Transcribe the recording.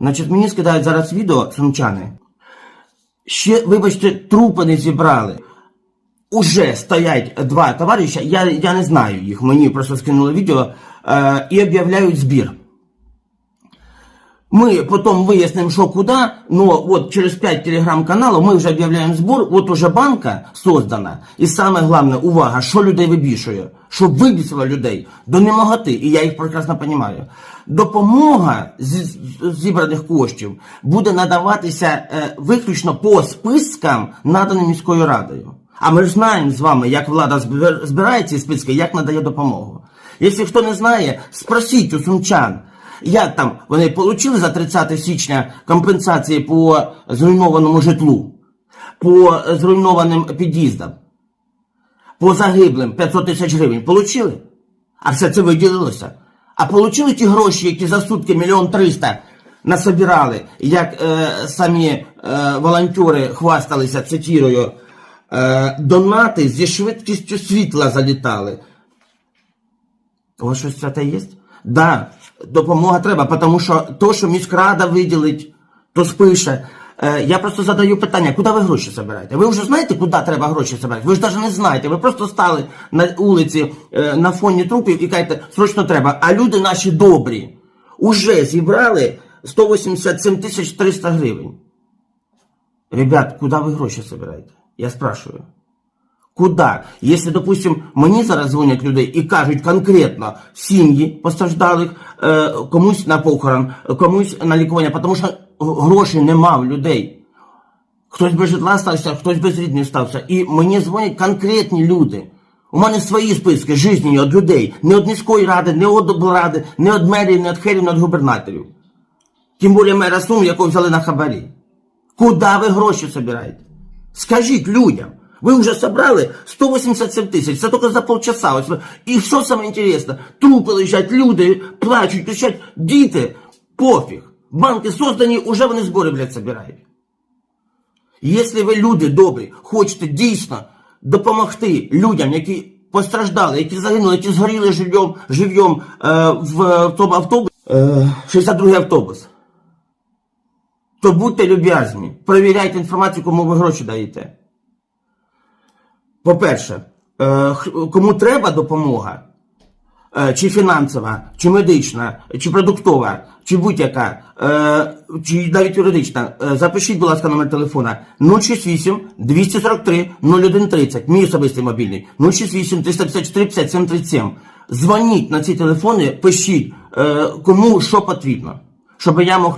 Значить, мені скидають зараз відео сумчани. Ще, вибачте, трупи не зібрали. Уже стоять два товариша, я, я не знаю їх, мені просто скинули відео е, і об'являють збір Мы потом выясним, что куда, но вот через 5 телеграм-каналов мы вже об'являємо збор, от уже банка создана. І саме головне, увага, що людей вибішує, що вибісило людей до немоготи, і я їх прекрасно розумію. Допомога з з зібраних коштів буде надаватися е, виключно по спискам, наданим міською радою. А ми ж знаємо з вами, як влада збир- збирає ці списки, як надає допомогу. Якщо хто не знає, спросіть у сумчан. Як там вони отримали за 30 січня компенсації по зруйнованому житлу, по зруйнованим під'їздам, по загиблим 500 тисяч гривень? Получили? А все це виділилося. А получили ті гроші, які за сутки мільйон триста насобирали, як е, самі е, волонтери хвасталися, цитірую, е, донати зі швидкістю світла залітали. У вас щось це є? Да, допомога треба, тому що то, що міськрада виділить, то спише. Е, я просто задаю питання, куди ви гроші збираєте? Ви вже знаєте, куди треба гроші збирати? Ви ж навіть не знаєте. Ви просто стали на вулиці е, на фоні трупів і кажете, срочно треба. А люди наші добрі уже зібрали 187 тисяч 300 гривень. Ребят, куди ви гроші збираєте? Я спрашиваю. Куда? Если, допустим, мені зараз дзвонять людей і кажуть конкретно сім'ї постраждалих, е, комусь на похорон, комусь на лікування, тому що грошей нема в людей. Хтось без житла стався, хтось без рідних стався. І мені дзвонять конкретні люди. У мене свої списки жизненні від людей. Не від міської ради, не від облради, не від мерії, не від херів, не від губернаторів. Тим більше мера Сум, якого взяли на хабарі. Куди ви гроші собираєте? Скажіть людям. Ви вже собрали 187 тисяч, це тільки за полчаса. І що саме інтересно? Трупи лежать, люди плачуть, кричать, діти, пофіг. Банки создані, уже вони збори, блядь, собирають. Якщо ви люди добрі, хочете дійсно допомогти людям, які постраждали, які загинули, які згоріли живьом, живьом е, в, в тому автобусі, е, 62-й автобус, то будьте люб'язні, перевіряйте інформацію, кому ви гроші даєте. По-перше, е, кому треба допомога, е, чи фінансова, чи медична, чи продуктова, чи будь-яка, е, чи навіть юридична, запишіть, будь ласка, номер телефона 068 243 0130, мій особистий мобільний, 068 354 57 37. Дзвоніть на ці телефони, пишіть, кому що потрібно, щоб я мог